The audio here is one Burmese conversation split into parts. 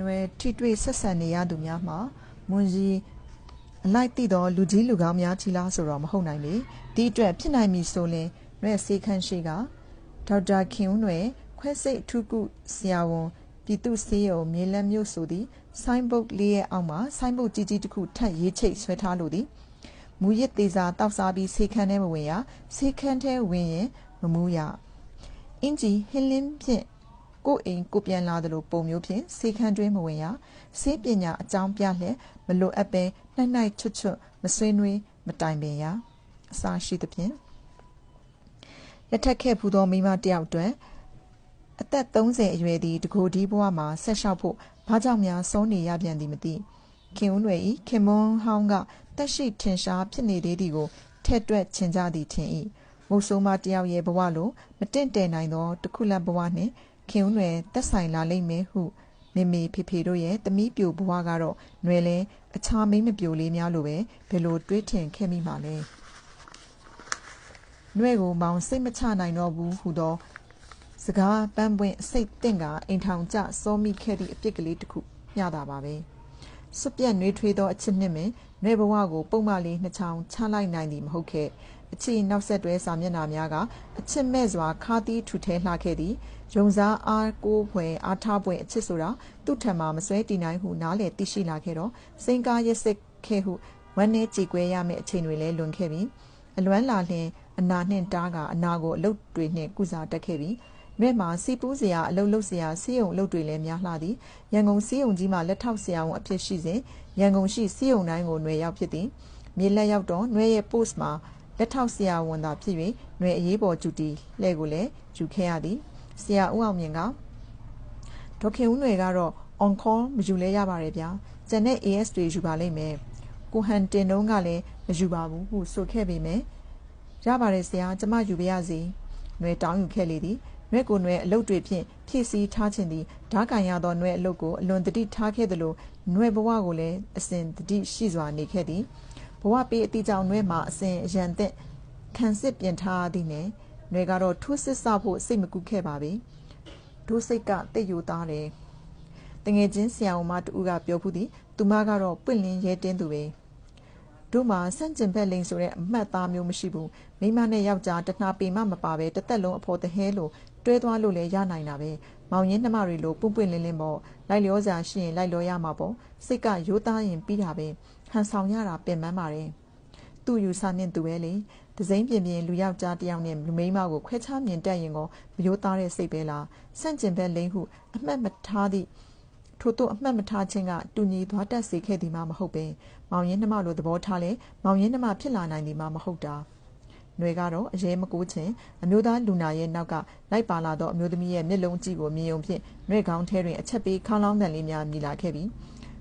နွယ်ထိတွေ့ဆက်ဆံနေရသူများမှာမွန်ကြီးအလိုက်သိသောလူကြီးလူကောင်းများချီလားဆိုတော့မဟုတ်နိုင်လေဒီအတွက်ဖြစ်နိုင်ပြီဆိုရင်နွယ်စေခန့်ရှိကဒေါက်တာခင်ဦးနွယ်ခွဲစိတ်ထုကုဆရာဝန်ပြည်သူစေယုံမြေလက်မြို့ဆိုသည်ဆိုင်းဘုတ်လေးရဲ့အောက်မှာဆိုင်းဘုတ်ကြီးကြီးတစ်ခုထပ်ရေးချိတ်ဆွဲထားလို့သည်မူရစ်သေးစာတောက်စားပြီးစေခန့်ထဲမဝင်ရစေခန့်ထဲဝင်ရင်မမူးရအင်ဂျီဟင်းလင်းဖြင့် ကိုအိမ်ကိုပြန်လာသလိုပုံမျိုးဖြင့်စေခန်းတွင်းမဝင်ရစေးပညာအကြောင်းပြလျက်မလိုအပ်ပဲနှိုက်နှိုက်ချွတ်ချွတ်မဆွေးနွေးမတိုင်ပင်ရအစာရှိသဖြင့်လက်ထက်ခဲ့ဖူးသောမိမတယောက်တွင်အသက်30အရွယ်သည်တကိုဒီဘဝမှာဆက်လျှောက်ဖို့ဘာကြောင့်များစောနေရပြန်သည်မသိခင်ဦးနွယ်ဤခင်မွန်းဟောင်းကတက်ရှိထင်ရှားဖြစ်နေသေးသည်ကိုထဲ့တွက်ချင်ကြသည်ထင်၏မုတ်ဆိုးမတယောက်ရဲ့ဘဝလိုမတင့်တယ်နိုင်သောတခုလဘဝနှင့် ခင်ဦးနွယ်တက်ဆိုင်လာလိမ့်မယ်ဟုမေမေဖေဖေတို့ရဲ့တမိပြိုဘဝကတော့နွယ်လဲအခြားမိမပြိုလေးများလိုပဲဘယ်လိုတွေးထင်ခဲ့မိမှာလဲနွဲ့ကိုမောင်စိတ်မချနိုင်တော့ဘူးဟူသောစကားပန်းပွင့်စိတ်တင့်ကအိမ်ထောင်ကျစောမိခဲ့သည့်အပြစ်ကလေးတစ်ခုမျှတာပါပဲစွပြက်နှွေးထွေးသောအချစ်နှင့်ပင်နွဲ့ဘဝကိုပုံမှန်လေးနှစ်ချောင်းချလိုက်နိုင်သည်မဟုတ်ခဲ့အချီနောက်ဆက်တွဲစာမျက်နှာများကအချစ်မဲ့စွာခါသီးထူထဲလှခဲ့သည်ယုံစားအားကိုးဖွယ်အားထားဖွယ်အချစ်ဆိုတာသူ့ထံမှာမစွဲတည်နိုင်ဟုနားလေသိရှိလာခဲ့တော့စိန်ကားရက်စစ်ခဲ့ဟုဝမ်းနဲ့ကြည်ကွဲရမယ့်အချိန်တွေလည်းလွန်ခဲ့ပြီအလွမ်းလာလျင်အနာနှင့်တားကအနာကိုအလုတ်တွေနှင့်ကုစားတက်ခဲ့ပြီမြဲမှာစီပူးစရာအလုတ်လုတ်စရာစီးုံအလုတ်တွေလည်းများလှသည်ရန်ကုန်စီးုံကြီးမှာလက်ထောက်ဆရာဝန်အဖြစ်ရှိစဉ်ရန်ကုန်ရှိစီးုံတိုင်းကိုຫນွေရောက်ဖြစ်သည်မြေလက်ရောက်တော့ຫນွေရဲ့ post မှာလက်ထောက်ဆရာဝန်သာဖြစ်၍ຫນွေအရေးပေါ်ဂျူတီလှဲ့ကိုလည်းယူခဲ့ရသည် ဆရာဦးအောင်မြင့်ကဒေါခင်ဦးຫນွေကတော့ on call မယူလဲရပါတယ်ဗျာကျန်တဲ့ AS တွေယူပါလိမ့်မယ်ကိုဟန်တင်တုံးကလည်းမယူပါဘူးဟုဆိုခဲ့ပေမယ့်ရပါတယ်ဆရာကျမယူပါရစေຫນွေတောင်းယူခဲ့လေသည်နွဲ့ကိုနွဲ့အလုတ်တွေဖြင့်ဖြည့်ဆည်းထားခြင်းသည်ဓားကန်ရသောနွဲ့အလုတ်ကိုအလွန်တတိထားခဲ့သလိုနွဲ့ဘဝကိုလည်းအစဉ်တတိရှိစွာနေခဲ့သည်ဘဝပေးအတိကြောင့်နွဲ့မှာအစဉ်အရန်သက်ခံစစ်ပြင်ထားသည်နဲ့ နွယ်ကတော့ထိုးစစ်ဆဖို့စိတ်မကူးခဲ့ပါပြီဒိုးစိတ်ကတိတ်ယိုသားတယ်တငယ်ချင်းဆရာဝန်မတူကပြောဖူးသည်သူမကတော့ပွင့်လင်းရဲတင်းသူပဲတို့မှာဆန့်ကျင်ဘက်လိန်ဆိုတဲ့အမှတ်သားမျိုးမရှိဘူးမိမနဲ့ယောက်ျားတနှာပေမမပါပဲတစ်သက်လုံးအဖို့တဟဲလို့တွဲသွားလို့လည်းရနိုင်တာပဲမောင်ရင်းနှမတွေလိုပွန့်ပွန့်လင်းလင်းပေါ့လိုက်လျောစာရှိရင်လိုက်လျောရမှာပေါ့စိတ်ကရိုးသားရင်ပြီးတာပဲဟန်ဆောင်ရတာပင်ပန်းပါတယ်သူ့ယူဆနှင့်သူပဲလေ ဒစိမ့်ပြင်းပြင်းလူယောက်ျားတယောက်နဲ့လူမိန်းမကိုခွဲခြားမြင်တတ်ရင်ကောမရိုးသားတဲ့စိတ်ပဲလားဆန့်ကျင်ဘက်လိမ့်ဟုအမှတ်မထားသည့်ထို့သို့အမှတ်မထားခြင်းကတူညီသွားတတ်စေခဲ့သည်မှမဟုတ်ပင်မောင်ရင်းနှမလိုသဘောထားလဲမောင်ရင်းနှမဖြစ်လာနိုင်သည်မှမဟုတ်တာຫນွေကတော့အရေးမကိုးခြင်းအမျိုးသားလူနာရဲ့နောက်ကလိုက်ပါလာသောအမျိုးသမီးရဲ့မျက်လုံးကြည့်ကိုမြင်ုံဖြင့်ຫນွေကောင်းထဲတွင်အချက်ပေးခေါင်းလောင်းတန်လေးများမြည်လာခဲ့ပြီး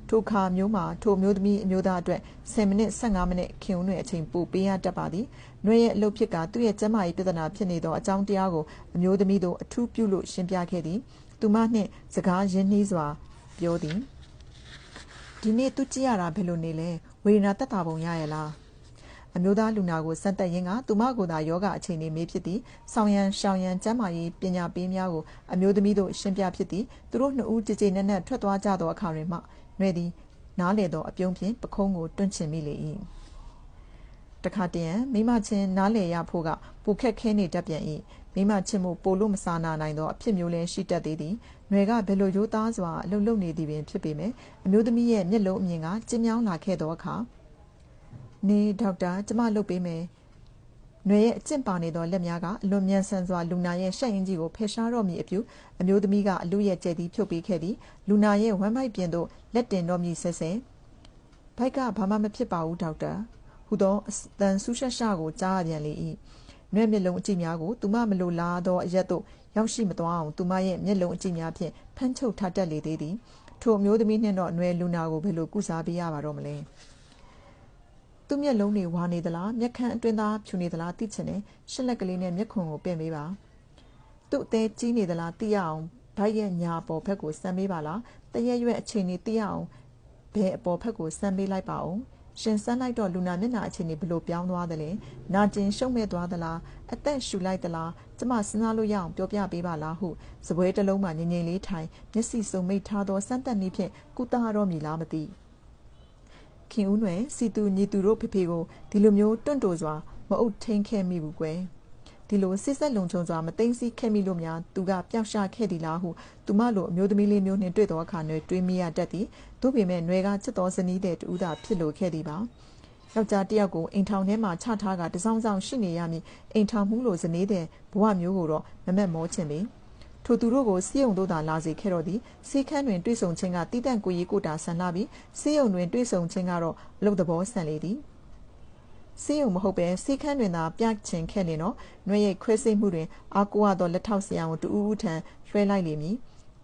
ထိုခါမျိုးမှာထိုမျိုးသမီးအမျိုးသားအတွက်10မိနစ်15မိနစ်ခင်ဦးတွင်အချိန်ပိုပေးရတတ်ပါသည်။နှွေရဲ့အလုပ်ဖြစ်ကသူ့ရဲ့ကျန်းမာရေးပြဿနာဖြစ်နေသောအကြောင်းတရားကိုအမျိုးသမီးတို့အထူးပြုလို့ရှင်းပြခဲ့သည်။သူမနှင့်စကားရင်းနှီးစွာပြောသည်။ဒီနေ့သူကြည့်ရတာဘယ်လိုနေလဲ။ဝေဒနာတက်တာပုံရရဲ့လား။အမျိုးသားလူနာကိုစက်တက်ရင်းကသူမကိုယ်သာယောဂအခြေအနေမေးဖြစ်သည်။ဆောင်းရန်ရှောင်းရန်ကျမ်းမာရေးပညာပေးများကိုအမျိုးသမီးတို့ရှင်းပြဖြစ်သည်။သူတို့နှစ်ဦးကြည်ကြည်နက်နက်ထွက်သွားကြသောအခါတွင်မှ နွေသည် နားလေသောအပြုံးဖြင့်ပခုံးကိုတွန့်ချင်မိလေ၏တခါတရံမိမချင်းနားလေရဖို့ကပိုခက်ခဲနေတတ်ပြန်၏မိမချင်းမှုပိုလို့မစာနာနိုင်သောအဖြစ်မျိုးလည်းရှိတတ်သေးသည်။ຫນွေကဘယ်လိုရိုးသားစွာအလုပ်လုပ်နေသည်ပင်ဖြစ်ပေမယ့်အမျိုးသမီးရဲ့မျက်လုံးအမြင်ကကျဉ်းမြောင်းလာခဲ့သောအခါနေဒေါက်တာကျမလုပ်ပေးမယ်။ ຫນွေရဲ့အကျင့်ပါနေသောလက်များကအလွန်မြန်ဆန်စွာလူနာရဲ့ရှက်ရင်ကြီးကိုဖယ်ရှားတော့မည်အပြုအမျိုးသမီးကအလူရဲ့ကျဲသည်ဖြုတ်ပေးခဲ့သည်လူနာရဲ့ဝမ်းမိုက်ပြင်သို့လက်တင်တော့မည်ဆဲဆဲဘိုက်ကဘာမှမဖြစ်ပါဘူးဒေါက်တာဟူသောအတန်ဆူးရှက်ရှကိုကြားရပြန်လေ၏နွဲ့မျက်လုံးအကြည့်များကိုသူမမလိုလားသောအရက်သို့ရောက်ရှိမသွားအောင်သူမရဲ့မျက်လုံးအကြည့်များဖြင့်ဖမ်းချုပ်ထားတတ်လေသေးသည်ထိုအမျိုးသမီးနှင့်တော့နွယ်လူနာကိုဘယ်လိုကုစားပေးရပါတော့မလဲ သူ့မျက်လုံးတွေဝါနေသလားမျက်ခမ်းအတွင်းသားဖြူနေသလားသိချင်တယ်ရှစ်လက်ကလေးနဲ့မျက်ခွန်ကိုပင့်ပေးပါသူ့အသေးကြီးနေသလားသိရအောင်ဗိုက်ရဲ့ညာပေါ်ဘက်ကိုစမ်းပေးပါလားတရက်ရွက်အချိန်လေးသိရအောင်ဘယ်အပေါ်ဘက်ကိုစမ်းပေးလိုက်ပါအောင်ရှင်စမ်းလိုက်တော့လူနာမျက်နှာအခြေအနေဘလို့ပြောင်းသွားသလဲနာကျင်ရှုံ့မဲ့သွားသလားအသက်ရှူလိုက်သလားကျမစဉ်းစားလို့ရအောင်ပြောပြပေးပါလားဟုစပွဲတစ်လုံးမှငြိမ်ငြိမ်လေးထိုင်မျက်စိစုံမိတ်ထားသောစမ်းတက်နည်းဖြင့်ကုသတော်မည်လားမသိ ခင်ဦးနွယ်စီတူညီတူတို့ဖေဖေကိုဒီလိုမျိုးတွန့်တိုစွာမအုပ်ထိန်ခဲ့မိဘူးကွယ်ဒီလိုစစ်ဆက်လုံခြုံစွာမသိသိခဲ့မိလို့များသူကပျောက်ရှာခဲ့သည်လားဟုသူမလိုအမျိုးသမီးလေးမျိုးနှင့်တွေ့သောအခါနှင့်တွေးမိရတတ်သည်သို့ပေမဲ့ຫນွယ်ကချစ်တော်ဇနီးတဲ့တူးသာဖြစ်လိုခဲ့သည်ပါယောက်ျားတစ်ယောက်ကိုအိမ်ထောင်ထဲမှာချထားကတစောင်းစောင်းရှိနေရမည်အိမ်ထောင်မှုလိုဇနီးတဲ့ဘဝမျိုးကိုတော့မမက်မောချင်ပေ ထိုသူတို့ကိုစီးုံတို့သာလာစေခဲ့တော့သည်စီခန်းတွင်တွေ့ဆုံခြင်းကတိတန့်ကိုရီကိုတာဆန်လာပြီးစီးုံတွင်တွေ့ဆုံခြင်းကတော့အလုတ်သဘောဆန်လေသည်ဆေးရုံမဟုတ်ပဲဆေးခန်းတွင်သာပြချင်ခဲ့လင်တော့နှွေရိတ်ခွဲစိတ်မှုတွင်အာကိုရသောလက်ထောက်ဆရာဝန်တူဦးဦးထံရွှဲလိုက်လိမ့်မည်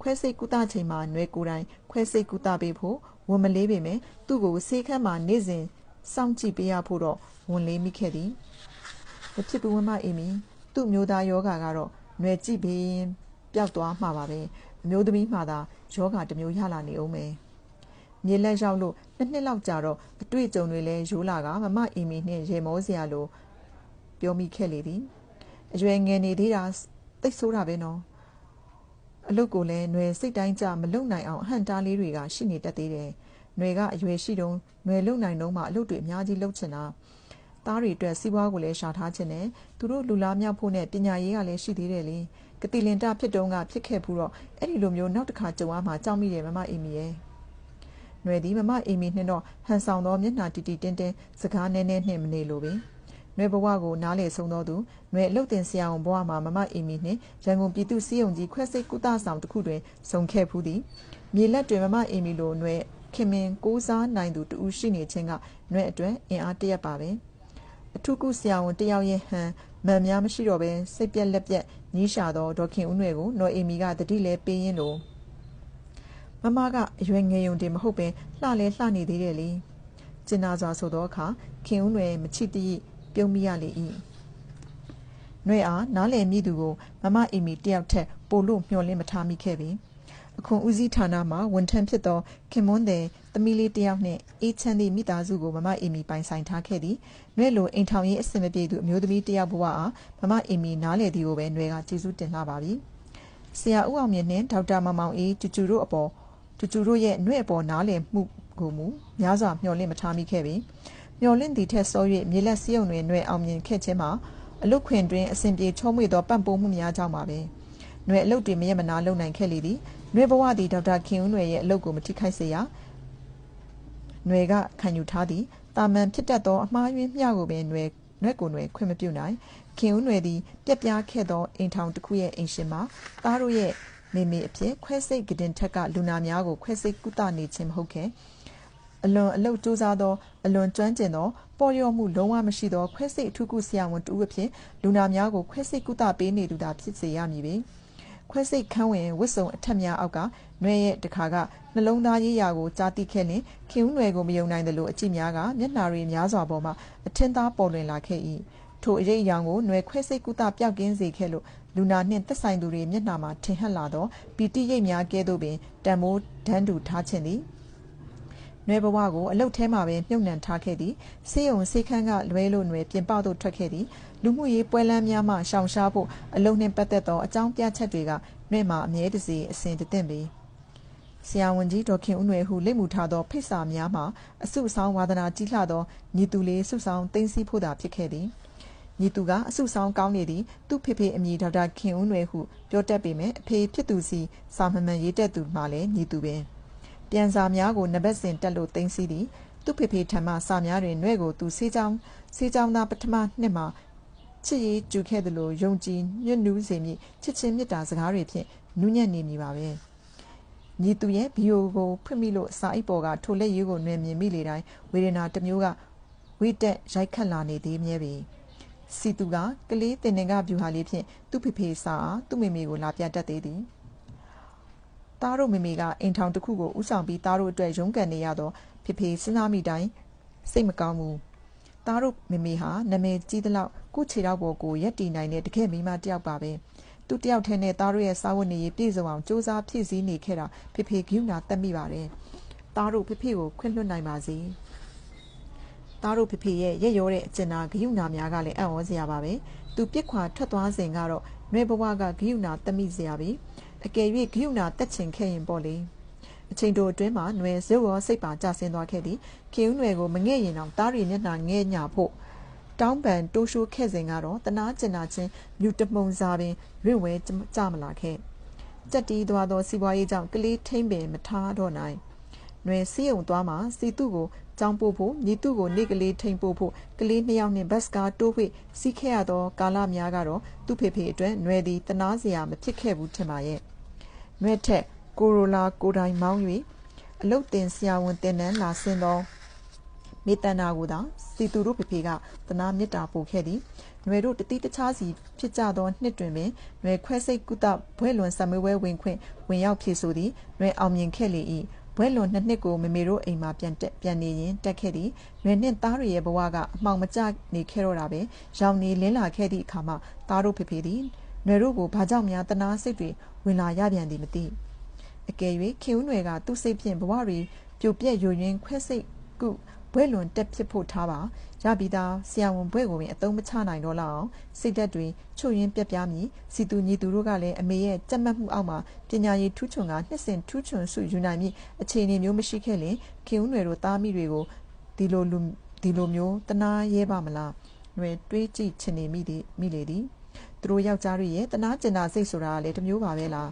ခွဲစိတ်ကုသချိန်မှာနှွေကိုယ်တိုင်ခွဲစိတ်ကုသပေးဖို့ဝန်မလေးပေမဲ့သူ့ကိုဆေးခန်းမှာနေ့စဉ်စောင့်ကြည့်ပေးရဖို့တော့ဝန်လေးမိခဲ့သည်မဖြစ်ဘူးမအေးမီသူ့မျိုးသားယောဂါကတော့နှွေကြည့်ပြီး ပျောက်သွားမှာပါပဲအမျိုးသမီးမှသာယောဂါတစ်မျိုးရလာနေအောင်မယ်မြေလက်ရောက်လို့နှစ်နှစ်လောက်ကြာတော့အတွေ့အကြုံတွေလည်းရိုးလာကမမအီမီနှင့်ရေမောစရာလိုပြောမိခဲ့လေသည်အရွယ်ငယ်နေသေးတာသိဆိုးတာပဲနော်အလုတ်ကိုလည်းຫນွယ်စိတ်တိုင်းကြမလုံနိုင်အောင်အဟန်တားလေးတွေကရှိနေတတ်သေးတယ်ຫນွယ်ကအရွယ်ရှိတုံးຫນွယ်လုံနိုင်တော့မှအလုတ်တွေအများကြီးလုံချင်တာသားတွေအတွက်စီးပွားကိုလည်းရှာထားခြင်းနဲ့သူတို့လူလားမြောက်ဖို့နဲ့ပညာရေးကလည်းရှိသေးတယ်လေ ကတိလင်တာဖြစ်တုံးကဖြစ်ခဲ့ဘူးတော့အဲ့ဒီလိုမျိုးနောက်တစ်ခါကြုံရမှာကြောက်မိတယ်မမအီမီရဲ့။ຫນွယ်သည်မမအေမီနှင့်တော့ဟန်ဆောင်သောမျက်နှာတီတီတင်းတင်းစကားနည်းနည်းနှင့်မနေလိုပင်။ຫນွယ်ဘဝကိုနားလေဆုံးသောသူຫນွယ်အလုတ်တင်ဆရာဝန်ဘဝမှာမမအေမီနှင့်ရန်ကုန်ပြည်သူစည်းရုံကြီးခွဲစိတ်ကုသဆောင်တစ်ခုတွင်ဆုံခဲ့ဖူးသည်။မြေလက်တွင်မမအေမီလိုຫນွယ်ခင်မင်ကိုးစားနိုင်သူတူရှိနေခြင်းကຫນွယ်အတွက်အင်အားတရက်ပါပဲ။ အထုကုဆရာဝန်တယောက်ရဲ့ဟန်မှန်များမရှိတော့ဘဲစိတ်ပြက်လက်ပြက်ညီးရှာသောဒေါခင်ဦးနွယ်ကိုနော်အေမီကတတိလဲပေးရင်းလို့မမကအရွယ်ငယ်ယုံတင်မဟုတ်ပင်လှလဲလှနေသေးတယ်လေကျင်နာစွာဆိုသောအခါခင်ဦးနွယ်မချစ်တည်းပြုံးမိရလေ၏နှွဲအားနားလည်မိသူကိုမမအီမီတယောက်ထက်ပိုလို့မျှော်လင့်မထားမိခဲ့ပြီ အခွန်ဦးစီးဌာနမှဝန်ထမ်းဖြစ်သော ခင်မွန်းတဲ့သမီးလေးတယောက်နှင့် အေးချမ်းသည့်မိသားစုကို မမအီမီ ပိုင်ဆိုင်ထားခဲ့သည်။နှဲ့လို အိမ်ထောင်ရေးအဆင်မပြေသူ အမျိုးသမီးတယောက်ဘဝအား မမအီမီ နားလေသည်ကိုပဲနှဲကကျေးဇူးတင်လှပါပြီ။ဆရာဦးအောင်မြင့်နှင့် ဒေါက်တာမောင်မောင်အေး ကျူကျူတို့အပေါ်ကျူကျူတို့ရဲ့နှွဲ့အပေါ်နားလည်မှုကိုမူ များစွာ မျှော်လင့်မထားမိခဲ့ပြီမျှော်လင့်သည့်ထက်စော၍မြေလက်စည်းုံတွင်နှွဲ့အောင်မြင်ခဲ့ခြင်းမှာ အလုတ်ခွင်တွင်အစဉ်ပြေချုံးမွေသော ပံ့ပိုးမှုများကြောင့်ပါပဲနှွဲ့အလုတ်တွင်မရမနာလုံနိုင်ခဲ့လေသည် နှွဲ့ဘဝသည်ဒေါက်တာခင်ဦးနှွဲ့ရဲ့အလုတ်ကိုမထိခိုက်စေရနှွဲ့ကခံယူထားသည်တာမန်ဖြစ်တတ်သောအမှားယွင်းမျှကိုပင်နှွဲ့နှွဲ့ကိုနှွဲ့ခွင့်မပြုနိုင်ခင်ဦးနှွယ်သည်ပြက်ပြားခဲ့သောအိမ်ထောင်တစ်ခုရဲ့အိမ်ရှင်မှာသားတို့ရဲ့မေမေအဖြစ်ခွဲစိတ်ကတင်ထက်ကလူနာများကိုခွဲစိတ်ကုသနေခြင်းမဟုတ်ခဲ့အလွန်အလုတ်စူးစားသောအလွန်ကျွမ်းကျင်သောပေါ်လျော်မှုလုံးဝမရှိသောခွဲစိတ်အထူးကုဆရာဝန်တူအဖြစ်လူနာများကိုခွဲစိတ်ကုသပေးနေသူသာဖြစ်စေရမည်ပေ ခွဲစိတ်ခန်းဝင်ဝစ်စုံအထက်များအောက်ကနှွဲရဲ့တခါကနှလုံးသားရေးရာကိုကြားသိခဲ့လင်ခင်ဦးနွယ်ကိုမယုံနိုင်သလိုအကြည့်များကမျက်နှာတွေများစွာပေါ်မှာအထင်သားပေါ်လွင်လာခဲ့၏ထိုအရေးအယောင်ကိုຫນွယ်ခွဲစိတ်ကုသပျောက်ကင်းစေခဲ့လို့လူနာနှင့်သက်ဆိုင်သူတွေမျက်နှာမှာထင်ဟပ်လာသောပီတိရိပ်များကဲ့သို့ပင်တံမိုးဒန်းတူထားခြင်းသည်နွယ်ဘဝကိုအလုတ်ထဲမှာပင်မြုပ်နှံထားခဲ့သည်ဆေးရုံဆေးခန်းကလွဲလို့နွယ်ပြင်ပသို့ထွက်ခဲ့သည် လူမှုရေးပွဲလမ်းများမှရှောင်ရှားဖို့အလုတ်နှင့်ပတ်သက်သောအကြောင်းပြချက်တွေကနွယ်မှာအမြဲတစေအစဉ်တင့်ပေဆရာဝန်ကြီးဒေါခင်ဦးနွယ်ဟုလိမ့်မှုထားသောဖိတ်စာများမှာအဆုအဆောင်ဝါဒနာကြီးလှသောညီသူလေးဆုဆောင်သိသိဖို့သာဖြစ်ခဲ့သည်ညီသူကအဆုဆောင်ကောင်းနေသည်သူ့ဖေဖေအမည်ဒေါက်တာခင်ဦးနွယ်ဟုပြောတတ်ပေမဲ့အဖေဖြစ်သူစီစာမမှန်ရေးတက်သူမှလည်းညီသူပင်ပြန်စာများကိုနဘက်စဉ်တက်လို့သိသိသည်သူ့ဖေဖေထံမှစာများတွင်နှဲ့ကိုသူစေးချောင်းစေးချောင်းသားပထမနှစ်မှာ ချစ်ရေးကျူခဲ့သလိုယုံကြည်ညွတ်နူးစေမည်ချစ်ချင်းမေတ္တာစကားတွေဖြင့်နူးညံ့နေမည်ပါပဲညီသူရဲ့ဗီယိုကိုဖွင့်မိလို့စာအိပ်ပေါ်ကထိုလက်ရွေးကိုနှွင်မြင်မိလေတိုင်းဝေဒနာတစ်မျိုးကဝိတက်ရိုက်ခတ်လာနေသေးမြဲပေ။စီသူကကလေးတင်တင်ကဗျူဟာလေးဖြင့်သူ့ဖေဖေစာအားသူ့မေမေကိုလာပြတတ်သေးသည်သားတို့မေမေကအိမ်ထောင်တစ်ခုကိုဥဆောင်ပြီးသားတို့အတွက်ရုန်းကန်နေရတော့ဖေဖေစဉ်းစားမိတိုင်းစိတ်မကောင်းဘူး သားတို့မေမေဟာနာမည်ကြီးသလောက်ကိုခြေတော့ပေါ်ကိုရက်တီနိုင်တဲ့တကယ်မိမတယောက်ပါပဲသူတယောက်ထဲနဲ့သားတို့ရဲ့စာဝတ်နေရေးပြည့်စုံအောင်စူးစမ်းဖြည့်ဆည်းနေခဲ့တာဖေဖေကယူနာတက်မိပါတယ်သားတို့ဖေဖေကိုခွင့်လွှတ်နိုင်ပါစေသားတို့ဖေဖေရဲ့ရက်ရောတဲ့အကျဉ်းနာဂယုဏများကလည်းအံ့ဩစရာပါပဲသူပြစ်ခွာထွက်သွားစဉ်ကတော့နှွဲဘဝကဂယုဏတမိစရာပြီအကယ်၍ဂယုဏတက်ချင်ခဲ့ရင်ပေါ့လေ အချိန်တိုအတွင်းမှာຫນွယ်ရုပ်ရောစိတ်ပါကျဆင်းသွားခဲ့သည်ခေဦးຫນွယ်ကိုမငဲ့ရင်တော့သားရီမျက်နှာငဲ့ညာဖို့တောင်းပန်တိုးရှိုးခဲ့စဉ်ကတော့တနာကျင်နာချင်းမြူတမုံစာပင်ရွင့်ဝဲကြမလာခဲ့ကြက်တီးသွားသောစီးပွားရေးကြောင့်ကလေးထိမ့်ပင်မထားတော့နိုင်။နွယ်စီးုံသွားမှာစီတုကိုကြောင်းပို့ဖို့ညီတုကိုနေကလေးထိန်ပို့ဖို့ကလေးနှစ်ယောက်နှင့်ဘတ်စကားတိုးဝှေ့စီးခဲ့ရသောကာလများကတော့သူ့ဖေဖေအတွက်နွယ်သည်တနာစရာမဖြစ်ခဲ့ဘူးထင်ပါရဲ့။နွယ်ထက် ကိုရိုလာကိုတိုင်မောင်း၍အလုတ်တင်ဆရာဝန်တင်နန်းလာဆင်းသောမေတ္တနာကိုသာစီသူတို့ဖေဖေကတနာမေတ္တာပို့ခဲ့သည်။နွယ်တို့တတိတခြားစီဖြစ်ကြသောနှစ်တွင်ပင်နွယ်ခွဲစိတ်ကုသဘွဲ့လွန်ဆမွေးဝဲဝင်ခွင့်ဝင်ရောက်ဖြစ်ဆိုသည်နွယ်အောင်မြင်ခဲ့လေ၏ဘွဲ့လွန်နှစ်နှစ်ကိုမမေတို့အိမ်မှာပြန်တက်ပြန်နေရင်တက်ခဲ့သည်နွယ်နှင့်သားတွေရဲ့ဘဝကအမှောင်မကျနေခဲ့တော့တာပဲရောင်နေလင်းလာခဲ့သည့်အခါမှာသားတို့ဖေဖေသည်နွယ်တို့ကိုဘာကြောင့်များတနာစိတ်တွေဝင်လာရပြန်သည်မသိ အကယ်၍ခင်ဦးနွယ်ကသူ့စိတ်ဖြင့်ဘဝတွေပြိုပြက်ယိုယွင်းခွဲစိတ်ကုဘွဲ့လွန်တက်ဖြစ်ဖို့ထားပါရပြီးသားဆရာဝန်ဘွဲ့ကိုပင်အသုံးမချနိုင်တော့လောက်အောင်စိတ်သက်တွေချွတ်ရင်းပြက်ပြားမည်စီသူညီသူတို့ကလည်းအမေရဲ့ကြက်မှတ်မှုအောက်မှာပညာရည်ထူးချွန်ကနှစ်စဉ်ထူးချွန်စုယူနိုင်မည်အခြေအနေမျိုးမရှိခဲ့ရင်ခင်ဦးနွယ်တို့သားမိတွေကိုဒီလိုလူဒီလိုမျိုးတနာရဲပါမလားຫນွေတွေးကြည့်ချင်နေမိသည်မိလေသည်သူတို့ယောက်ျားတွေရဲ့တနာကျင်နာစိတ်ဆိုတာလည်းတမျိုးပါပဲလား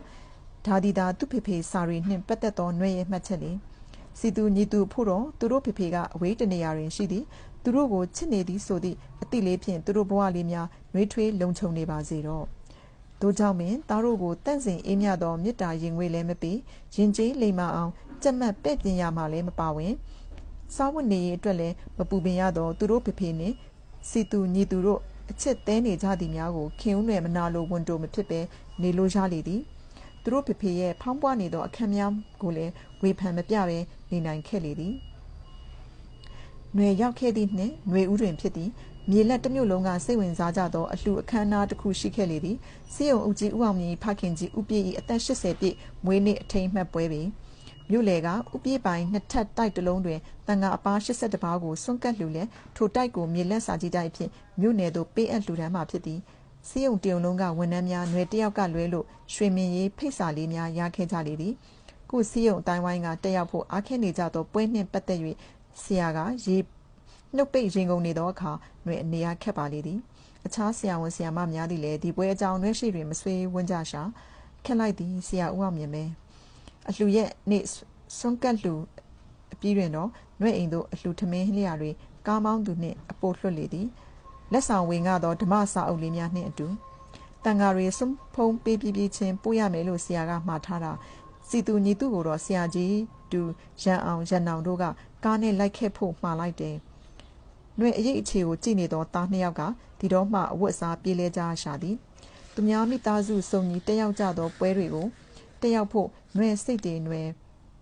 ဒါဒီတာသူ့ဖေဖေစာရီနှင့်ပတ်သက်သောຫນွေရဲ့မှတ်ချက်လေစီသူညီသူဖို့တော့သူတို့ဖေဖေကအဝေးတနေရာတွင်ရှိသည်သူတို့ကိုချစ်နေသည်ဆိုသည့်အတိလေးဖြင့်သူတို့ဘဝလေးများနှွေးထွေးလုံခြုံနေပါစေတော့တို့ကြောင့်ပင်သားတို့ကိုတန့်စင်အေးမြသောမေတ္တာရင်ငွေလည်းမပေးရင်ကျေးလိမ္မာအောင်ကြက်မှတ်ပဲ့ပြင်ရမှလည်းမပါဝင်စားဝတ်နေရေးအတွက်လည်းမပူပင်ရတော့သူတို့ဖေဖေနှင့်စီသူညီသူတို့အချစ်သေးနေကြသည်များကိုခင်ဦးနယ်မနာလိုဝန်တိုမဖြစ်ပဲနေလို့ရလေသည် သူတို့ဖေဖေရဲ့ဖောင်းပွားနေသောအခမ်းများကိုလည်းဝေဖန်မပြဘဲနေနိုင်ခဲ့လေသည်ຫນွေရောက်ခဲ့သည့်နှင့်ຫນွေဥတွင်ဖြစ်သည်မြေလက်တစ်မြို့လုံးကစိတ်ဝင်စားကြသောအလှအခမ်းအနားတစ်ခုရှိခဲ့လေသည်စီယုံအုပ်ကြီးဥအောင်မြင့်ဖခင်ကြီးဥပြည့်၏အသက်80ပြည့်မွေးနေ့အထိမ်းမှတ်ပွဲပင်မြို့လေကဥပြည့်ပိုင်နှစ်ထပ်တိုက်တလုံးတွင်တန်ခါအပား82ပါးကိုစွန့်ကပ်လှူလဲထိုတိုက်ကိုမြေလက်စာကြီးတိုက်ဖြင့်မြို့နယ်သို့ပေးအပ်လှူဒန်းမှဖြစ်သည် စီယုံတယုံလုံးကဝန်ထမ်းများຫນွေတယောက်ကလွဲလို့ရွှေမင်းရေးဖိတ်စာလေးများရခဲ့ကြလေသည်ကိုစီယုံအတိုင်းဝိုင်းကတက်ရောက်ဖို့အားခဲနေကြသောပွဲနှင့်ပတ်သက်၍ဆရာကရေနှုတ်ပိတ်ရင်ကုန်နေသောအခါနှွေအနေရခက်ပါလေသည်အခြားဆရာဝန်ဆရာမများသည်လည်းဒီပွဲအကြောင်းနှွေရှိတွင်မဆွေးဝန်းကြရှာခက်လိုက်သည်ဆရာဦးအောင်မြင်ပဲအလှရဲ့နေ့စွန့်ကတ်လှအပြီးတွင်တော့နှွေအိမ်သို့အလှထမင်းလျာတွေကားမောင်းသူနှင့်အပိုလွှတ်လေသည် လက်ဆောင်ဝင်ကားသောဓမ္မစာအုပ်လေးများနှင့်အတူတန်ဃာတွေစွန့်ဖုံးပေးပြီးပြီးချင်းပို့ရမယ်လို့ဆရာကမှားထားတာစီသူညီသူကိုတော့ဆရာကြီးတူရန်အောင်ရန်အောင်တို့ကကားနဲ့လိုက်ခဲ့ဖို့မှားလိုက်တယ်။နှွေအရေးအခြေကိုကြည့်နေသောသားနှစ်ယောက်ကဒီတော့မှအဝတ်အစားပြေးလဲကြရှာသည်။သူများမိသားစုစုံညီတက်ရောက်ကြသောပွဲတွေကိုတက်ရောက်ဖို့နှွေစိတ်တွေနှွေ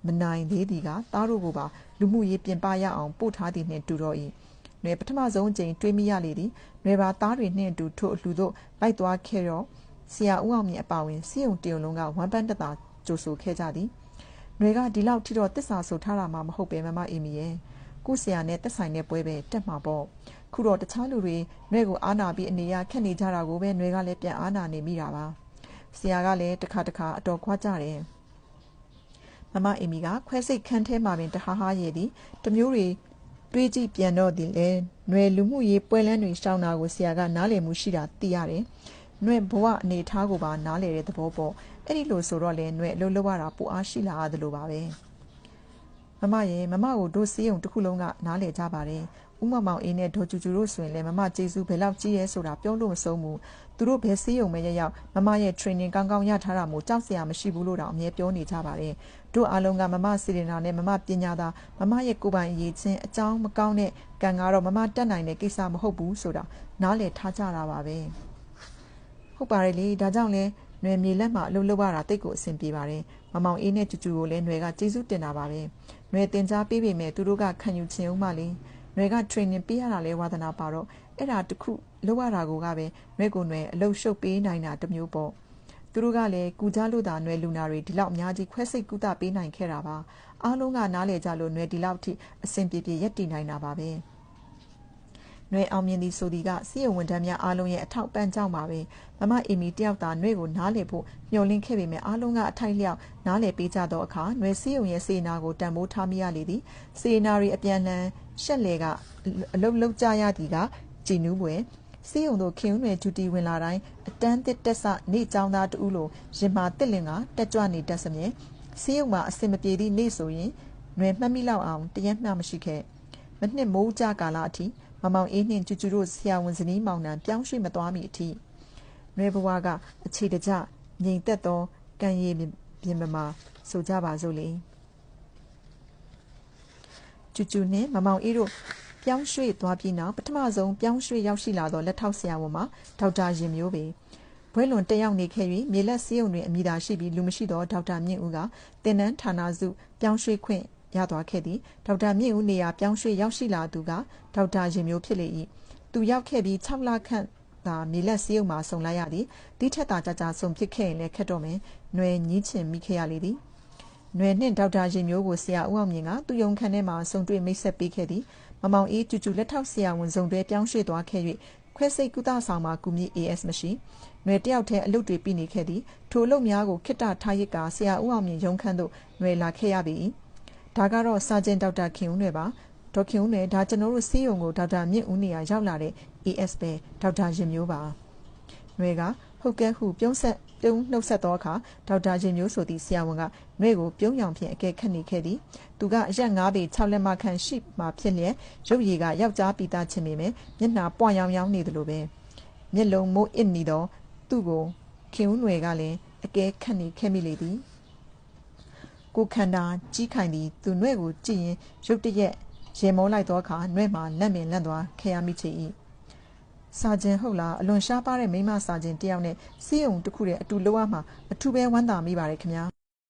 မနိုင်သေးသည်ကသားတို့ကိုပါလူမှုရေးပြင်ပရအောင်ပို့ထားသည်နှင့်တူတော့၏။ နှွေပထမဆုံးအကြိမ်တွေးမိရလေသည်။နှွေပါသားတွေနှင့်အတူထို့အလှူတို့လိုက်သွားခဲ့တော့ဆရာဦးအောင်မြင့်အပါဝင်စီယုံတယုံလုံးကဝမ်းပန်းတသာကြိုဆိုခဲ့ကြသည်။နှွေကဒီလောက်ထိတော့တစ္ဆာဆိုထားတာမှမဟုတ်ပဲမမအေမီရဲ့။ကိုဆရာနဲ့တက်ဆိုင်တဲ့ပွဲပဲတက်မှာပေါ့။ခုတော့တခြားလူတွေနှွေကိုအားနာပြီးအနေရခက်နေကြတာကိုပဲနှွေကလည်းပြန်အားနာနေမိတာပါ။ဆရာကလည်းတစ်ခါတစ်ခါအတော်ခွာကြတယ်။မမအေမီကခွဲစိတ်ခန်းထဲမှာပင်တဟားဟားရဲ့သည်တမျိုးတွေ တွေးကြည့်ပြန်တော့သည်လေຫນွေလူမှုရေးပွဲလန်းတွေရှောင်းတာကိုဆရာကနားလည်မှုရှိတာသိရတယ်။ຫນွေဘဝအနေထားကိုပါနားလည်တဲ့သဘောပေါ့အဲ့ဒီလိုဆိုတော့လေຫນွေအလုပ်လုပ်ရတာပူအားရှိလာရတယ်လို့ပါပဲမမရဲ့မမကိုတို့စီးုံတစ်ခုလုံးကနားလေကြပါတယ် ဥမမောင်အေးနဲ့ဒေါ်ကျူကျူတို့ဆိုရင်လည်းမမကျေးဇူးဘယ်လောက်ကြီးရဲဆိုတာပြောလို့မဆုံးဘူးသူတို့ဘယ်စီးုံမဲရရောက်မမရဲ့ training ကောင်းကောင်းရထားတာမို့ကြောက်စရာမရှိဘူးလို့တောင်အမြဲပြောနေကြပါတယ်တို့အားလုံးကမမစီရင်နာနဲ့မမပညာသာမမရဲ့ကိုယ်ပိုင်အရေးချင်းအကြောင်းမကောင်းတဲ့ကံကတော့မမတက်နိုင်တဲ့ကိစ္စမဟုတ်ဘူးဆိုတာနားလည်ထားကြတာပါပဲဟုတ်ပါတယ်လေဒါကြောင့်လဲနွယ်မြေလက်မှာအလုပ်လုပ်ရတာတိတ်ကိုအဆင်ပြေပါတယ်မမောင်အေးနဲ့ကျူကျူကိုလည်းနွယ်ကကျေးဇူးတင်တာပါပဲနွယ်တင် जा ပေးပေမဲ့သူတို့ကခံယူချင်ဦးမှလေ နွယ်က training ပေးရတာလဲဝါသနာပါတော့အဲ့ဒါတခုလုပ်ရတာကိုကပဲနွယ်ကိုနွယ်အလုပ်ရှုပ်ပေးနိုင်တာတမျိုးပေါ့သူတို့ကလည်းကူကြလို့သာနွယ်လူနာတွေဒီလောက်အများကြီးခွဲစိတ်ကုသပေးနိုင်ခဲ့တာပါအားလုံးကနားလေကြလို့နွယ်ဒီလောက်ထိအဆင်ပြေပြေရက်တည်နိုင်တာပါပဲနှွေအောင်မြင်သည်ဆိုသည်ကစီယုံဝန်ထမ်းများအားလုံးရဲ့အထောက်ပံ့ကြောင့်ပါပဲမမအီမီတယောက်သာနှွေကိုနားလည်ဖို့မျှော်လင့်ခဲ့ပေမဲ့အားလုံးကအထိုက်လျောက်နားလည်ပေးကြသောအခါနှွေစီယုံရဲ့စေနာကိုတန်ဖိုးထားမိရလေသည်စေနာရီအပြန်လန် ရှက်လေကအလုတ်လုတ်ကြရသည်ကကြည်နူးပွင့်စီယုံတို့ခင်ဦးတွင်ဂျူတီဝင်လာတိုင်းအတန်းတစ်တက်ဆနေចောင်းသားတူလိုရင်မာတစ်လင်ကတက်ကြွနေတက်စမြင်စီယုံမှာအစင်မပြေသည့်နေ့ဆိုရင်နွယ်မှတ်မိလောက်အောင်တရက်မျှမရှိခဲ့မနှစ်မိုးကြကာလအထိမမောင်အေးနှင့်ကျူကျူတို့ဆရာဝန်ဇနီးမောင်နှံပြောင်းရွှေ့မသွားမီအထိနွယ်ဘဝကအခြေတကျငြိမ်သက်သောကံရည်ပြင်ပမာဆိုကြပါစို့လေ။ ကျူကျူနှင့်မမောင်အေးတို့ပြောင်းရွှေ့သွားပြီးနောက်ပထမဆုံးပြောင်းရွှေ့ရောက်ရှိလာသောလက်ထောက်ဆရာဝန်မှာဒေါက်တာရင်မျိုးပေဘွဲလွန်တက်ရောက်နေခဲ့၍မြေလက်စည်းုံတွင်အမိသာရှိပြီးလူမရှိသောဒေါက်တာမြင့်ဦးကတင်နန်းဌာနစုပြောင်းရွှေ့ခွင့်ရသွားခဲ့သည်ဒေါက်တာမြင့်ဦးနေရာပြောင်းရွှေ့ရောက်ရှိလာသူကဒေါက်တာရင်မျိုးဖြစ်လေ၏သူရောက်ခဲ့ပြီး6လခန့်သာမြေလက်စည်းုံမှာဆုံလိုက်ရသည်ဒီထက်သာကြာကြာဆုံဖြစ်ခဲ့ရင်လည်းခက်တော့မယ်ຫນွေညင်းချင်မိခဲ့ရလေသည် နွယ်နှင့်ဒေါက်တာရင်မျိုးကိုဆရာဦးအောင်မြင့်ကသူ့ရုံခန်းထဲမှာဆုံတွေ့မိတ်ဆက်ပေးခဲ့သည်မမောင်အေးကျူကျူလက်ထောက်ဆရာဝန်ဆောင်တွဲပြောင်းရွှေ့သွားခဲ့၍ခွဲစိတ်ကုသဆောင်မှာကုမြင့် AS မရှိနွယ်တယောက်တည်းအလုပ်တွေပြီးနေခဲ့သည်ထိုအလုပ်များကိုခိတ္တထားရစ်ကဆရာဦးအောင်မြင့်ရုံခန်းသို့နွယ်လာခဲ့ရပြီဒါကတော့စာကျင်ဒေါက်တာခင်ဦးနွယ်ပါဒေါက်ခင်ဦးနွယ်ဒါကျွန်တော်တို့စီးရုံကိုဒေါက်တာမြင့်ဦးနေရာရောက်လာတဲ့ AS ပဲဒေါက်တာရင်မျိုးပါနွယ်က ဟုတ်ကဲ့ဟုပြုံးဆက်ပြုံးနှုတ်ဆက်သောအခါဒေါက်တာရင်မျိုးဆိုသည့်ဆရာဝန်ကနှွေကိုပြုံးရောင်ဖြင့်အကဲခတ်နေခဲ့သည်သူကအရက်၅ပေ6လက်မခန့်ရှိမှဖြစ်လျက်ရုပ်ရည်ကယောက်ျားပိသားချင်းပေမဲ့မျက်နှာပွာရောင်ရောင်နေသလိုပဲမျက်လုံးမိုးအစ်နေသောသူ့ကိုခင်ဦးຫນွေကလည်းအကဲခတ်နေခဲ့မိလေသည်ကိုခန္ဓာကြီးခိုင်သည်သူနှွဲ့ကိုကြည့်ရင်ရုတ်တရက်ရေမောလိုက်သောအခါနှွဲ့မှလက်မင်လက်သွားခဲရမိချေ၏ စာကျင်ဟုတ်လားအလွန်ရှားပါတဲ့မိမစာကျင်တယောက်နဲ့စီးုံတစ်ခုတည်းအတူလောက်ရမှာအထူးပဲဝမ်းသာမိပါတယ်ခင်ဗျာ